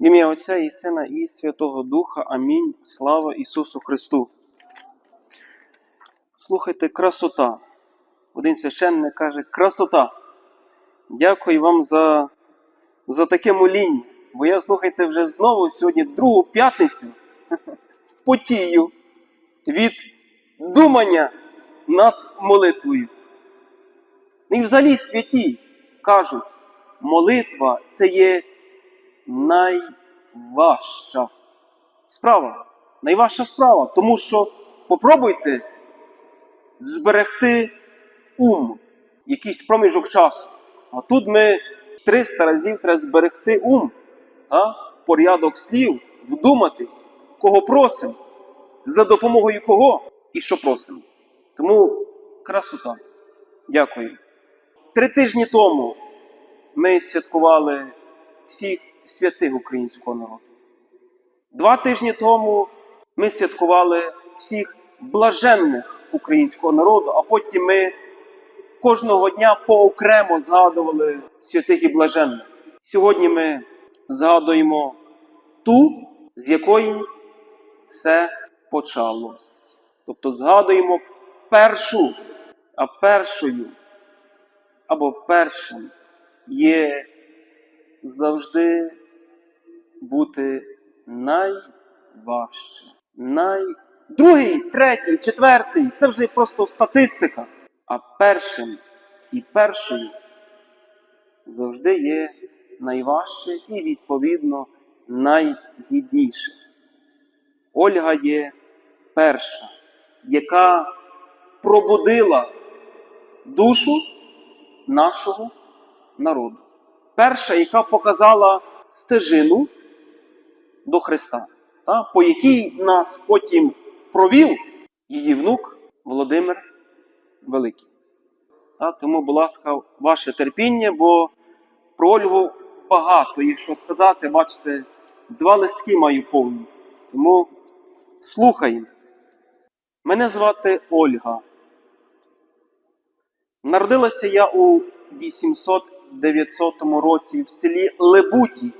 Ім'я Отця і Сина і Святого Духа. Амінь. Слава Ісусу Христу. Слухайте, красота. Один священник каже, красота. Дякую вам за, за таке моління. Бо я, слухайте, вже знову сьогодні другу п'ятницю потію від думання над молитвою. І взагалі святі кажуть, молитва це є найважча справа. Найважча справа. Тому що попробуйте зберегти ум, якийсь проміжок часу. А тут ми 300 разів треба зберегти ум, та? порядок слів, вдуматись, кого просимо, за допомогою кого і що просимо. Тому красота. Дякую. Три тижні тому ми святкували всіх святих українського народу. Два тижні тому ми святкували всіх блаженних українського народу, а потім ми кожного дня поокремо згадували святих і блаженних. Сьогодні ми згадуємо ту, з якої все почалось. Тобто згадуємо першу, а першою або першим є завжди бути найважче. Най... Другий, третій, четвертий це вже просто статистика. А першим і першою завжди є найважче і, відповідно, найгідніше. Ольга є перша, яка пробудила душу нашого народу. Перша, яка показала стежину до Христа, та, по якій нас потім провів її внук Володимир Великий. Та, тому, будь ласка, ваше терпіння, бо про Ольгу багато, якщо сказати, бачите, два листки маю повні. Тому слухаємо. Мене звати Ольга. Народилася я у 800-900 році в селі Лебуті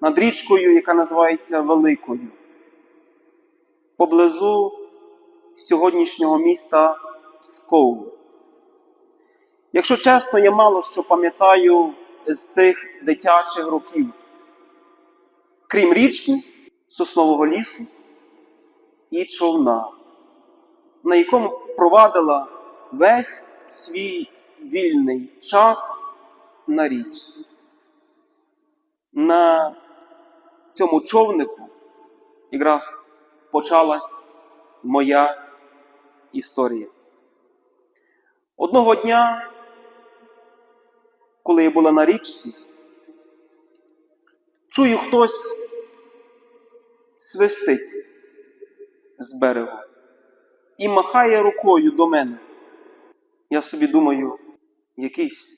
над річкою, яка називається Великою, поблизу сьогоднішнього міста Псков. Якщо чесно, я мало що пам'ятаю з тих дитячих років, крім річки, соснового лісу і човна, на якому провадила весь свій вільний час на річці. На цьому човнику якраз почалась моя історія. Одного дня, коли я була на річці, чую хтось свистить з берегу і махає рукою до мене. Я собі думаю, якийсь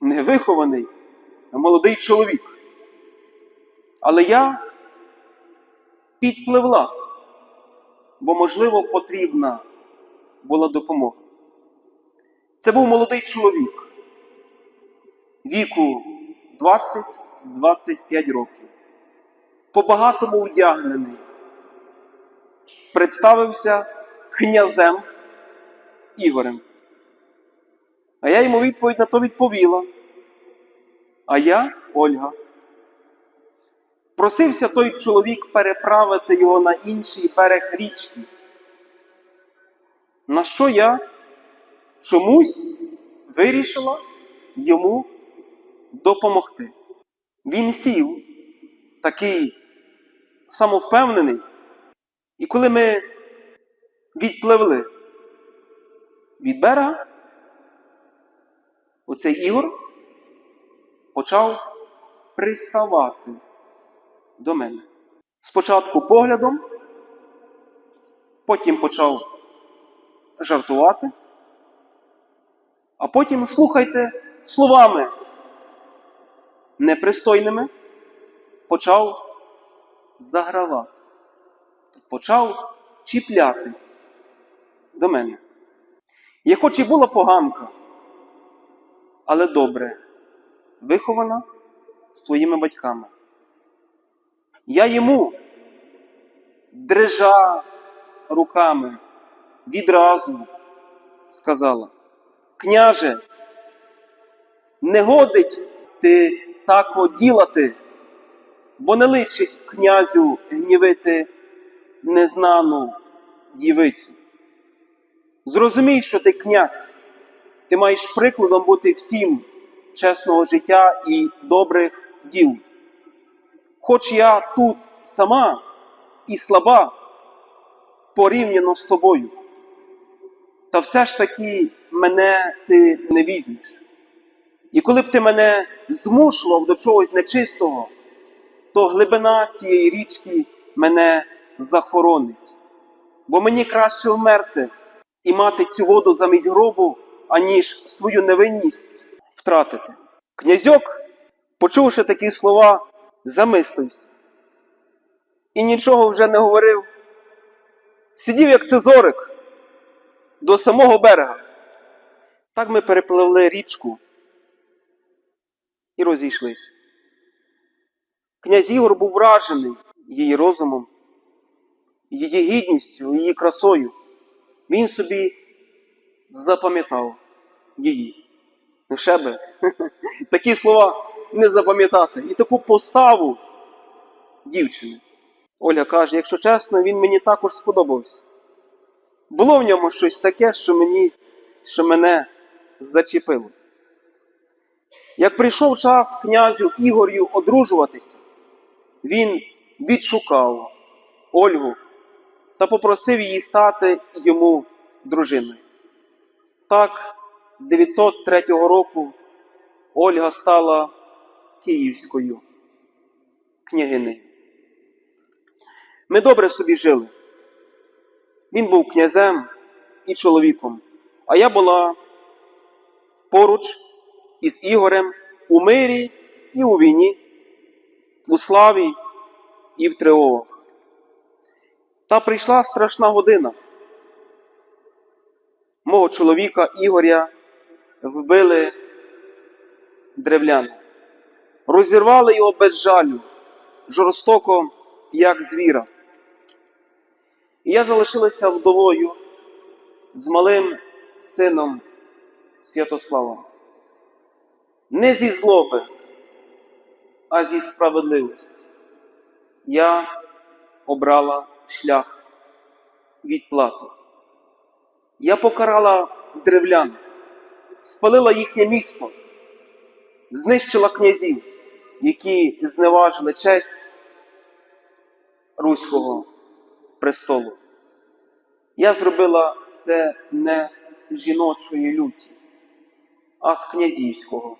невихований, молодий чоловік. Але я підпливла, бо, можливо, потрібна була допомога. Це був молодий чоловік віку 20-25 років, по-багатому вдягнений, представився князем Ігорем. А я йому відповідь на то відповіла. А я Ольга. Просився той чоловік переправити його на інший берег річки. На що я чомусь вирішила йому допомогти. Він сів, такий самовпевнений, і коли ми відпливли від берега, оцей Ігор почав приставати до мене. Спочатку поглядом, потім почав жартувати, а потім слухайте словами непристойними, почав загравати, почав чіплятись до мене. Я хоч і була поганка, але добре, вихована своїми батьками. Я йому дрижа руками відразу сказала, княже, не годить ти тако ділати, бо не личить князю гнівити незнану дівицю. Зрозумій, що ти князь, ти маєш прикладом бути всім чесного життя і добрих діл. Хоч я тут сама і слаба порівняно з тобою, та все ж таки мене ти не візьмеш. І коли б ти мене змушував до чогось нечистого, то глибина цієї річки мене захоронить. Бо мені краще вмерти і мати цю воду замість гробу, аніж свою невинність втратити. Князьок, почувши такі слова, замислився і нічого вже не говорив. Сидів, як цезорик, до самого берега. Так ми перепливли річку і розійшлися. Князь Ігор був вражений її розумом, її гідністю, її красою. Він собі запам'ятав її. Ну ще би, такі слова не запам'ятати. І таку поставу дівчини. Оля каже, якщо чесно, він мені також сподобався. Було в ньому щось таке, що мені, що мене зачепило. Як прийшов час князю Ігорю одружуватися, він відшукав Ольгу та попросив її стати йому дружиною. Так, 903 року Ольга стала київською княгинею. Ми добре собі жили. Він був князем і чоловіком, а я була поруч із Ігорем у мирі і у війні, у славі і в тривогах. Та прийшла страшна година. Мого чоловіка Ігоря вбили древляни, розірвали його без жалю, жорстоко, як звіра. І я залишилася вдовою з малим сином Святославом. Не зі злоби, а зі справедливості. Я обрала шлях відплати. Я покарала древлян, спалила їхнє місто, знищила князів, які зневажили честь Руського престолу. Я зробила це не з жіночої люті, а з князівського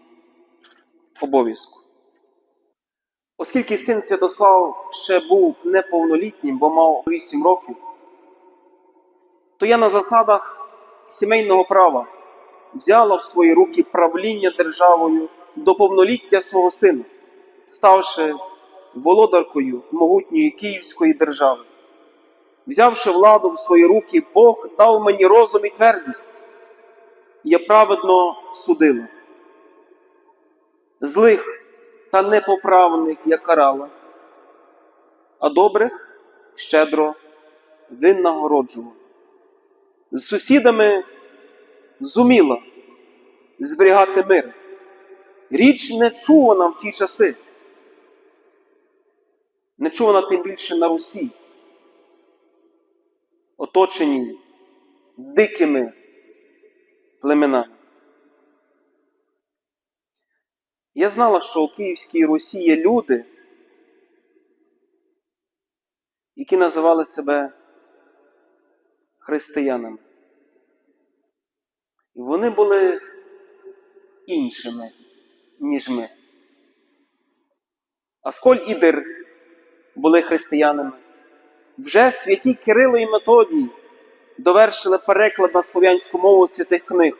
обов'язку. Оскільки син Святослав ще був неповнолітнім, бо мав 8 років, то я на засадах сімейного права взяла в свої руки правління державою до повноліття свого сина, ставши володаркою могутньої Київської держави. Взявши владу в свої руки, Бог дав мені розум і твердість. Я праведно судила. Злих та непоправних я карала, а добрих щедро винагороджувала. З сусідами зуміла зберігати мир. Річ не чувана в ті часи. Не чувана тим більше на Русі, оточені дикими племенами. Я знала, що у Київській Русі є люди, які називали себе християнами. І вони були іншими, ніж ми. Асколь і Дир були християнами. Вже святі Кирило і Методій довершили переклад на слов'янську мову святих книг.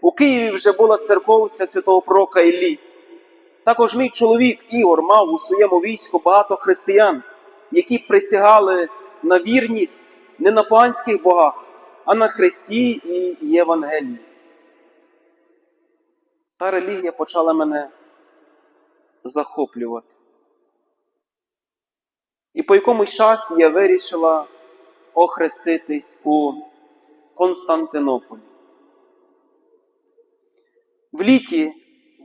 У Києві вже була церковця святого пророка Іллі. Також мій чоловік Ігор мав у своєму війську багато християн, які присягали на вірність не на поганських богах, а на Христі і Євангелії. Та релігія почала мене захоплювати. І по якомусь часі я вирішила охреститись у Константинополі. В літі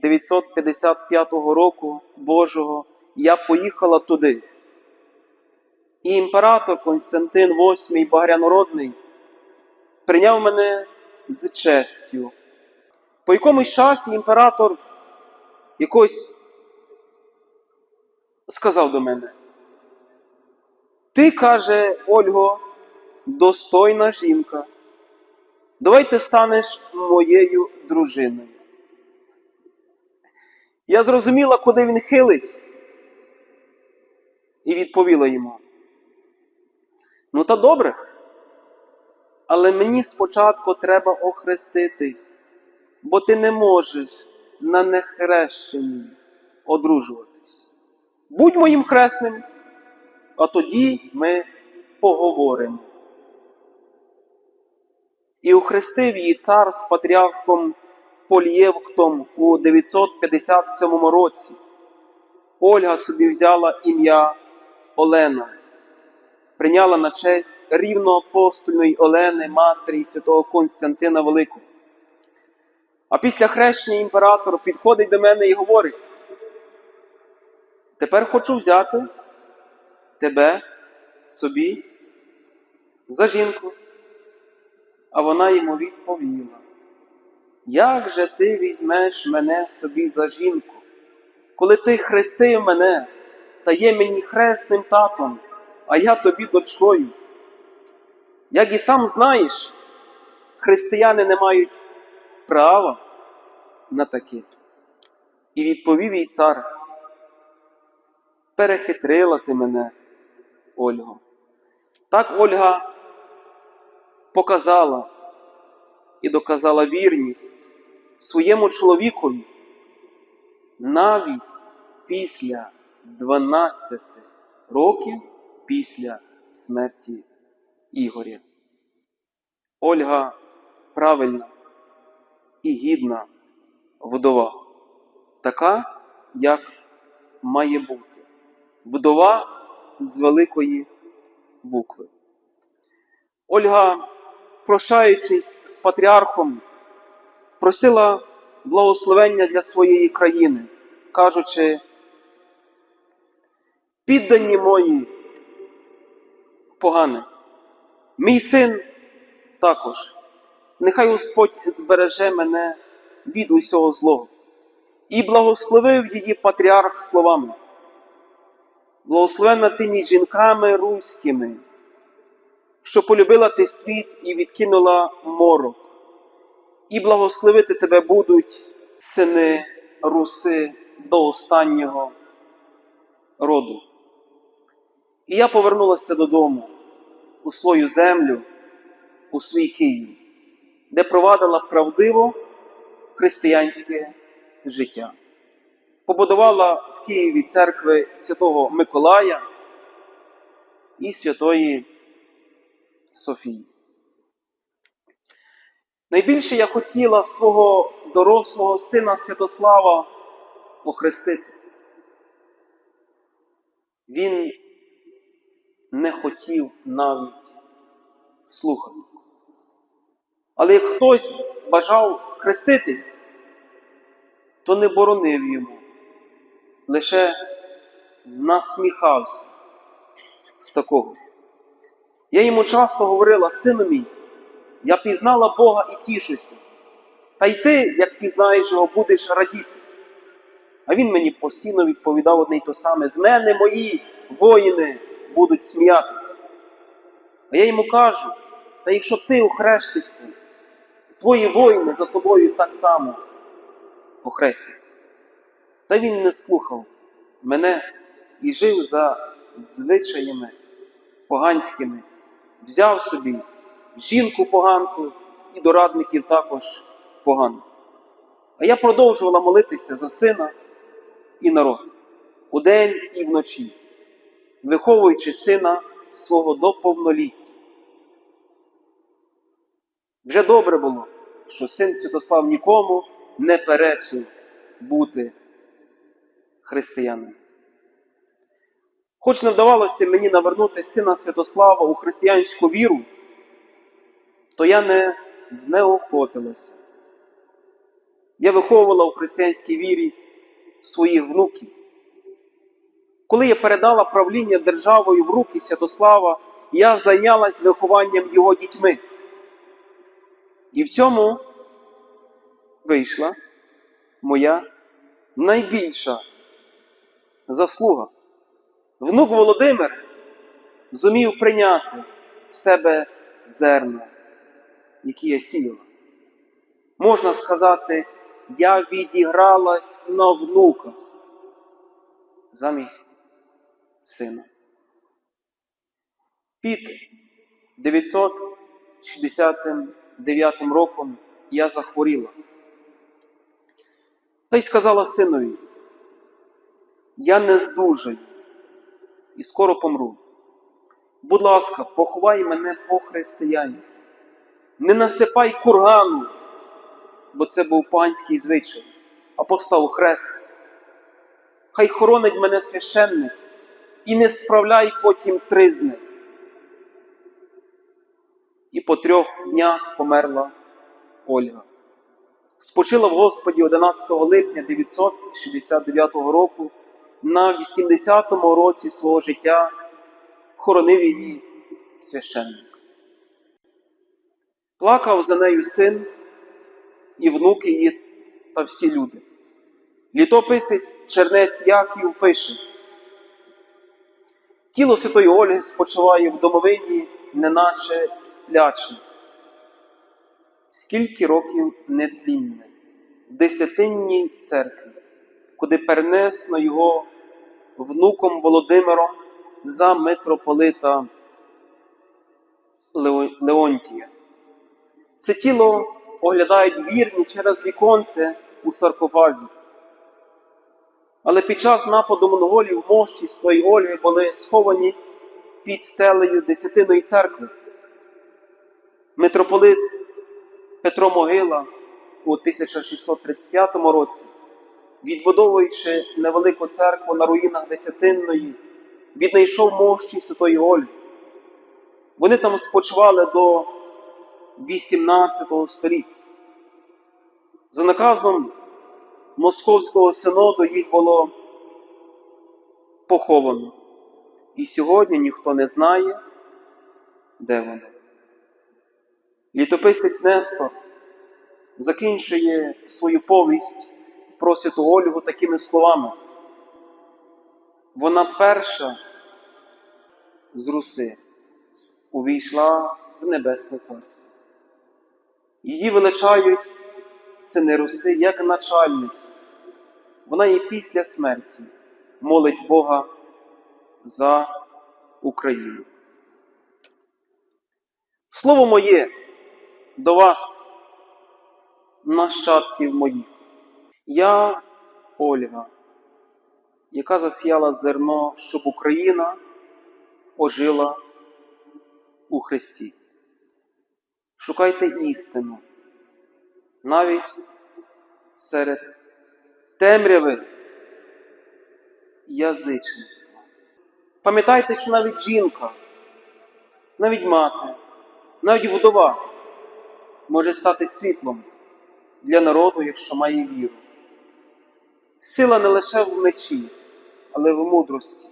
955 року Божого я поїхала туди. І імператор Константин VIII Багрянородний прийняв мене з честю. По якомусь часі імператор якось сказав до мене: Ти, каже Ольго, достойна жінка. Давай ти станеш моєю дружиною. Я зрозуміла, куди він хилить, і відповіла йому. Ну, та добре. Але мені спочатку треба охреститись, бо ти не можеш на нехрещенні одружуватись. Будь моїм хресним, а тоді ми поговоримо. І охрестив її цар з патріархом Полієвктом у 957 році. Ольга собі взяла ім'я Олена, прийняла на честь рівноапостольної Олени, матері святого Константина Великого. А після хрещення імператор підходить до мене і говорить: Тепер хочу взяти тебе собі за жінку. А вона йому відповіла: Як же ти візьмеш мене собі за жінку, коли ти хрестив мене та є мені хресним татом, а я тобі дочкою? Як і сам знаєш, християни не мають права на таке. І відповів їй цар, перехитрила ти мене, Ольго. Так Ольга показала і доказала вірність своєму чоловікові навіть після 12 років після смерті Ігоря. Ольга правильна і гідна вдова, така, як має бути. Вдова з великої букви. Ольга, прощаючись з патріархом, просила благословення для своєї країни, кажучи, піддані мої погане, мій син також, нехай Господь збереже мене від усього злого. І благословив її патріарх словами. Благословена ти між жінками руськими, що полюбила ти світ і відкинула морок, і благословити тебе будуть сини руси до останнього роду. І я повернулася додому у свою землю, у свій Київ, де провадила правдиво християнське життя. Побудувала в Києві церкви святого Миколая і святої Софії. Найбільше я хотіла свого дорослого сина Святослава охрестити. Він не хотів навіть слухати. Але як хтось бажав хреститись, то не боронив йому, лише насміхався з такого. Я йому часто говорила, сину мій, я пізнала Бога і тішуся. Та й ти, як пізнаєш його, будеш радіти. А він мені постійно відповідав одне й то саме: з мене мої воїни будуть сміятися. А я йому кажу: та якщо ти охрестишся, твої воїни за тобою так само охрестяться. Та він не слухав мене і жив за звичаями поганськими, взяв собі жінку поганку і до радників також погану. А я продовжувала молитися за сина і народ удень і вночі, виховуючи сина свого до повноліття. Вже добре було, що син Святослав нікому не перечив бути християнином. Хоч не вдавалося мені навернути сина Святослава у християнську віру, то я не знеохотилася. Я виховувала у християнській вірі своїх внуків. Коли я передала правління державою в руки Святослава, я зайнялась вихованням його дітьми. І в цьому вийшла моя найбільша заслуга. Внук Володимир зумів прийняти в себе зерна, які я сіяла. Можна сказати, я відігралась на внуках замість сина. Під 969 роком я захворіла. Та й сказала синові, я не здужаю і скоро помру. Будь ласка, поховай мене по-християнськи. Не насипай кургану, бо це був панський звичай, а постав хрест. Хай хоронить мене священник і не справляй потім тризни. І по трьох днях померла Ольга. Спочила в Господі 11 липня 969 року на 80-му році свого життя хоронив її священник. Плакав за нею син і внуки її та всі люди. Літописець Чернець Яків пише: Тіло Святої Ольги спочиває в домовині, неначе спляче. Скільки років нетлінне, в десятинній церкві, куди перенесно його внуком Володимиром за митрополита Леонтія. Це тіло оглядають вірні через віконце у саркофазі. Але під час нападу монголів мощі свої Ольги були сховані під стелею Десятиної церкви. Митрополит Петро Могила у 1635 році, відбудовуючи невелику церкву на руїнах Десятинної, віднайшов мощі Святої Ольги. Вони там спочивали до 18 століття. За наказом Московського синоду їх було поховано. І сьогодні ніхто не знає, де вони. Літописець Нестор закінчує свою повість про святу Ольгу такими словами. Вона перша з Руси увійшла в Небесне Царство. Її величають сини Руси як начальницю. Вона і після смерті молить Бога за Україну. Слово моє до вас, нащадків моїх. Я Ольга, яка засіяла зерно, щоб Україна ожила у Христі. Шукайте істину навіть серед темряви язичництва. Пам'ятайте, що навіть жінка, навіть мати, навіть вдова може стати світлом для народу, якщо має віру. Сила не лише в мечі, але в мудрості,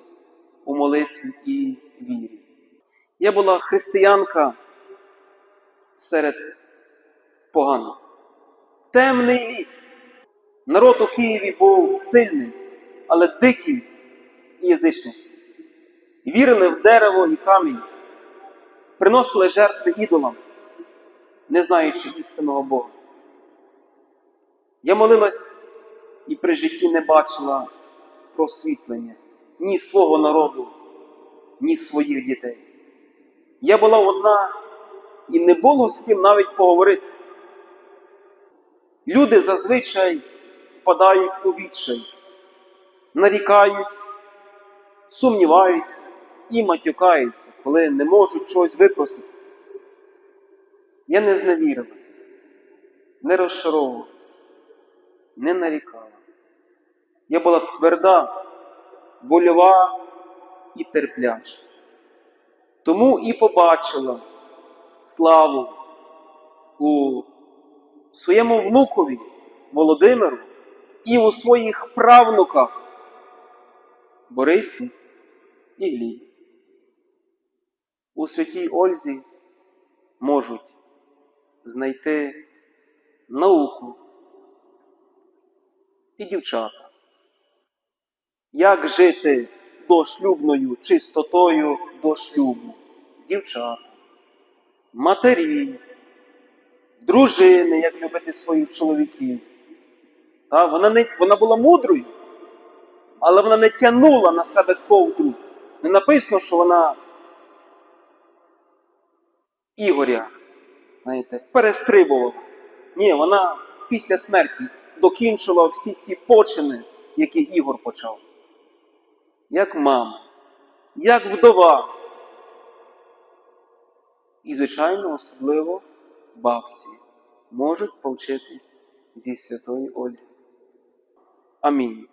у молитві і вірі. Я була християнка серед поганих. Темний ліс. Народ у Києві був сильний, але дикий і язичницький. Вірили в дерево і камінь, приносили жертви ідолам, не знаючи істинного Бога. Я молилась і при житті не бачила просвітлення ні свого народу, ні своїх дітей. Я була одна і не було з ким навіть поговорити. Люди зазвичай впадають у відчай, нарікають, сумніваються і матюкаються, коли не можуть чогось випросити. Я не зневірилась, не розчаровувалась, не нарікала. Я була тверда, вольова і терпляча. Тому і побачила славу у своєму внукові Володимиру і у своїх правнуках Борисі і Глібі. У святій Ользі можуть знайти науку і дівчата. Як жити дошлюбною чистотою до шлюбу? Дівчата, матері, дружини, як любити своїх чоловіків. Та, вона, не, вона була мудрою, але вона не тягнула на себе ковдру. Не написано, що вона Ігоря, знаєте, перестрибувала. Ні, вона після смерті докінчила всі ці почини, які Ігор почав. Як мама, як вдова. І, звичайно, особливо бабці можуть повчитись зі святої Олі. Амінь.